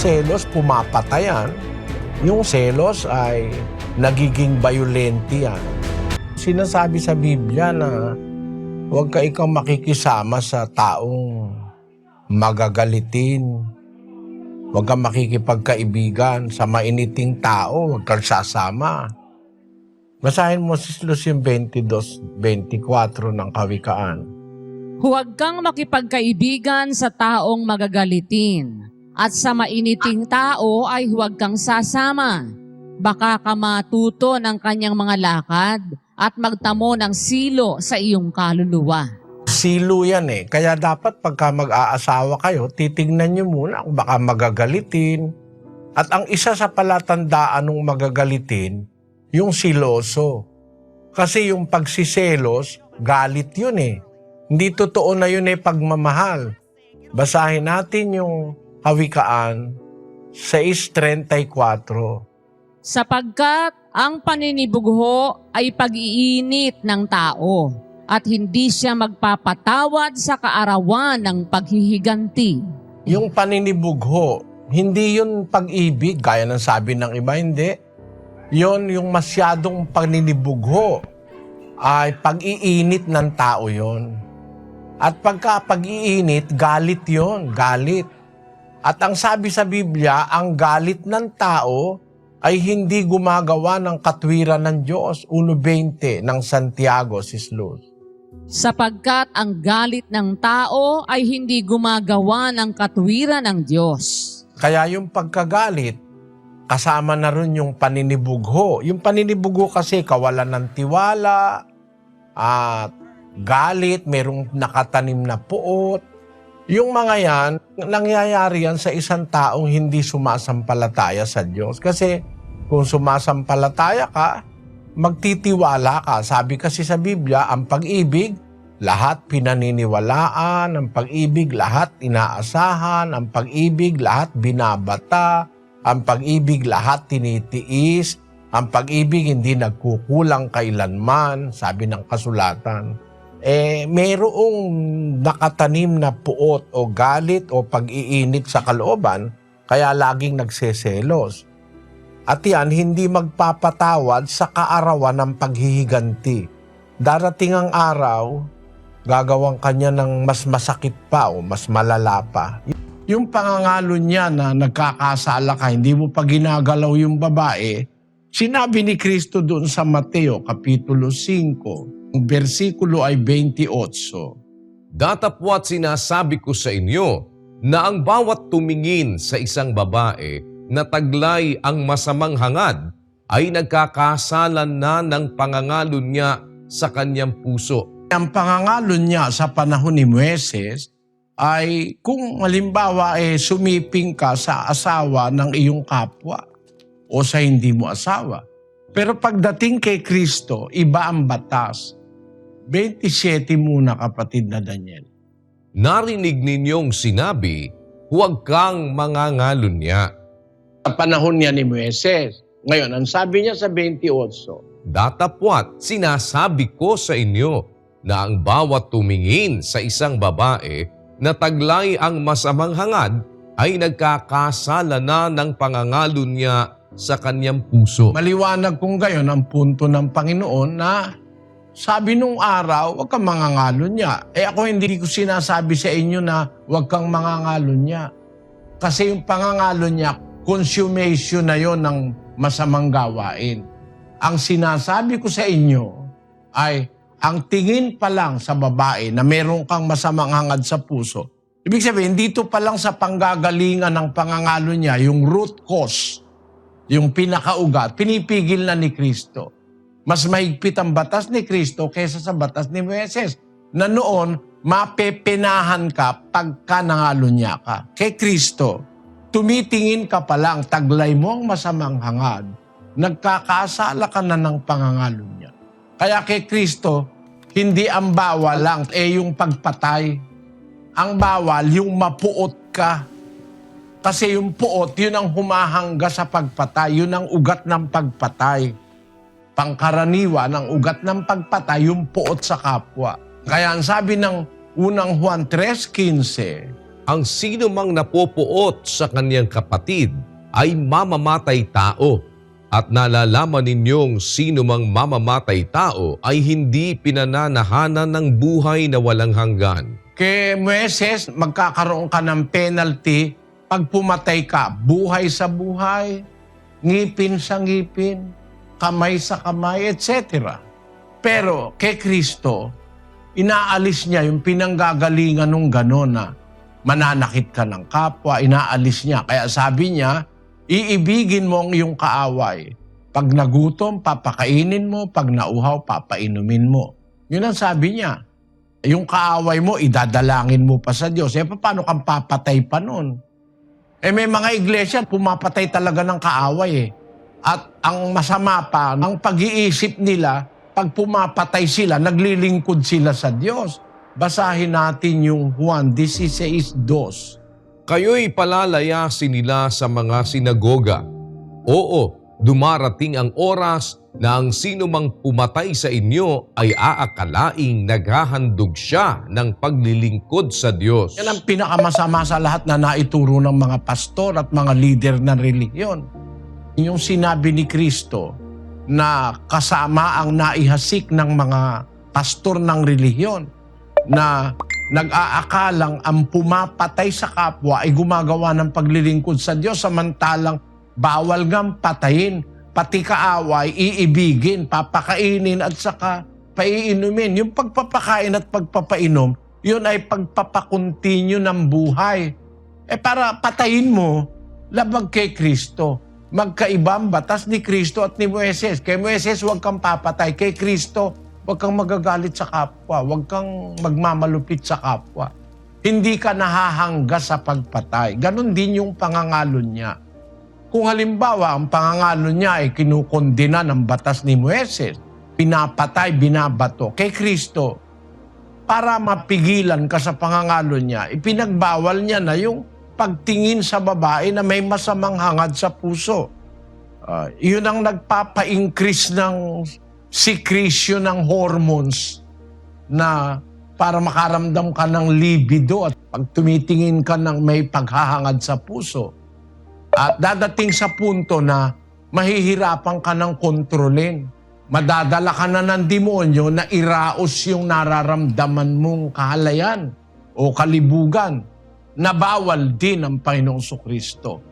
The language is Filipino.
selos pumapatayan, yung selos ay nagiging violente yan. Sinasabi sa Biblia na huwag ka ikaw makikisama sa taong magagalitin. Huwag kang makikipagkaibigan sa mainiting tao, huwag kang sasama. Basahin mo si Lucien 22-24 ng Kawikaan. Huwag kang makipagkaibigan sa taong magagalitin. At sa mainiting tao ay huwag kang sasama. Baka ka matuto ng kanyang mga lakad at magtamo ng silo sa iyong kaluluwa. Silo yan eh. Kaya dapat pagka mag-aasawa kayo, titignan nyo muna kung baka magagalitin. At ang isa sa palatandaan ng magagalitin, yung siloso. Kasi yung pagsiselos, galit yun eh. Hindi totoo na yun eh pagmamahal. Basahin natin yung Hawikaan 6.34. Sapagkat ang paninibugho ay pag-iinit ng tao at hindi siya magpapatawad sa kaarawan ng paghihiganti. Yung paninibugho, hindi yun pag-ibig, gaya ng sabi ng iba, hindi. Yon yung masyadong paninibugho ay pag-iinit ng tao yon. At pagka pag-iinit, galit yon, galit. At ang sabi sa Biblia, ang galit ng tao ay hindi gumagawa ng katwiran ng Diyos. 1.20 ng Santiago, Sislus. sapagkat ang galit ng tao ay hindi gumagawa ng katwiran ng Diyos. Kaya yung pagkagalit, kasama na rin yung paninibugho. Yung paninibugho kasi kawalan ng tiwala, at galit, merong nakatanim na puot. Yung mga yan, nangyayari yan sa isang taong hindi sumasampalataya sa Diyos. Kasi kung sumasampalataya ka, magtitiwala ka. Sabi kasi sa Biblia, ang pag-ibig, lahat pinaniniwalaan, ang pag-ibig, lahat inaasahan, ang pag-ibig, lahat binabata, ang pag-ibig, lahat tinitiis, ang pag-ibig hindi nagkukulang kailanman, sabi ng kasulatan. Eh, mayroong nakatanim na puot o galit o pag-iinit sa kalooban, kaya laging nagseselos. At yan, hindi magpapatawad sa kaarawan ng paghihiganti. Darating ang araw, gagawang kanya ng mas masakit pa o mas malala pa. Yung pangangalo niya na nagkakasala ka, hindi mo pa ginagalaw yung babae, sinabi ni Kristo doon sa Mateo, Kapitulo 5, ang versikulo ay 28. Datapwat sinasabi ko sa inyo na ang bawat tumingin sa isang babae na taglay ang masamang hangad ay nagkakasalan na ng pangangalo niya sa kanyang puso. Ang pangangalo niya sa panahon ni Moises ay kung halimbawa eh, sumiping ka sa asawa ng iyong kapwa o sa hindi mo asawa. Pero pagdating kay Kristo, iba ang batas. 27 muna kapatid na Daniel. Narinig ninyong sinabi, huwag kang mangangalon niya. Sa panahon niya ni Moises. Ngayon, ang sabi niya sa 28, Datapwat sinasabi ko sa inyo na ang bawat tumingin sa isang babae na taglay ang masamang hangad ay nagkakasala na ng pangangalo niya sa kanyang puso. Maliwanag kung gayon ang punto ng Panginoon na sabi nung araw, huwag kang mangangalon niya. Eh ako hindi ko sinasabi sa inyo na huwag kang mangangalon niya. Kasi yung pangangalon niya, consummation na yon ng masamang gawain. Ang sinasabi ko sa inyo ay ang tingin pa lang sa babae na meron kang masamang hangad sa puso, ibig sabihin, dito pa lang sa panggagalingan ng pangangalo niya, yung root cause, yung pinakaugat, pinipigil na ni Kristo. Mas mahigpit ang batas ni Kristo kaysa sa batas ni Moises. Na noon, mapepenahan ka pagka nangalo niya ka. Kay Kristo, tumitingin ka pa lang, taglay mo ang masamang hangad, nagkakasala ka na ng pangangalo niya. Kaya kay Kristo, hindi ang bawal lang, eh yung pagpatay. Ang bawal, yung mapuot ka. Kasi yung puot, yun ang humahangga sa pagpatay. Yun ang ugat ng pagpatay. Pangkaraniwan, ang ugat ng pagpatay, yung puot sa kapwa. Kaya ang sabi ng unang Juan 3.15, ang sino mang napopuot sa kanyang kapatid ay mamamatay tao at nalalaman ninyong sino mang mamamatay tao ay hindi pinananahanan ng buhay na walang hanggan. Kay Moises, magkakaroon ka ng penalty pag pumatay ka. Buhay sa buhay, ngipin sa ngipin, kamay sa kamay, etc. Pero kay Kristo, inaalis niya yung pinanggagalingan ng gano'n na mananakit ka ng kapwa, inaalis niya. Kaya sabi niya, iibigin mo ang iyong kaaway. Pag nagutom, papakainin mo. Pag nauhaw, papainumin mo. Yun ang sabi niya. Yung kaaway mo, idadalangin mo pa sa Diyos. Eh, paano kang papatay pa nun? Eh, may mga iglesia, pumapatay talaga ng kaaway eh. At ang masama pa, ang pag-iisip nila, pag pumapatay sila, naglilingkod sila sa Diyos. Basahin natin yung Juan 16.2. Kayo'y palalayasin nila sa mga sinagoga. Oo, dumarating ang oras na ang sino mang pumatay sa inyo ay aakalaing naghahandog siya ng paglilingkod sa Diyos. Yan ang pinakamasama sa lahat na naituro ng mga pastor at mga leader ng relihiyon. Yung sinabi ni Kristo na kasama ang naihasik ng mga pastor ng relihiyon na nag-aakalang ang pumapatay sa kapwa ay gumagawa ng paglilingkod sa Diyos samantalang bawal nga patayin pati kaaway, iibigin, papakainin at saka paiinumin. Yung pagpapakain at pagpapainom, yun ay pagpapakontinue ng buhay. Eh para patayin mo, labag kay Kristo. Magkaiba ang batas ni Kristo at ni Moises. Kay Moises, huwag kang papatay. Kay Kristo, huwag kang magagalit sa kapwa. Huwag kang magmamalupit sa kapwa. Hindi ka nahahangga sa pagpatay. Ganon din yung pangangalo niya. Kung halimbawa, ang pangangalo niya ay kinukondina ng batas ni Moises, pinapatay, binabato, kay Kristo, para mapigilan ka sa pangangalo niya, ipinagbawal niya na yung pagtingin sa babae na may masamang hangad sa puso. Ah, yun ang nagpapa-increase ng secretion ng hormones na para makaramdam ka ng libido at pag tumitingin ka ng may paghahangad sa puso, at dadating sa punto na mahihirapan ka ng kontrolin. Madadala ka na ng demonyo na iraos yung nararamdaman mong kahalayan o kalibugan na bawal din ng Panginoong Kristo.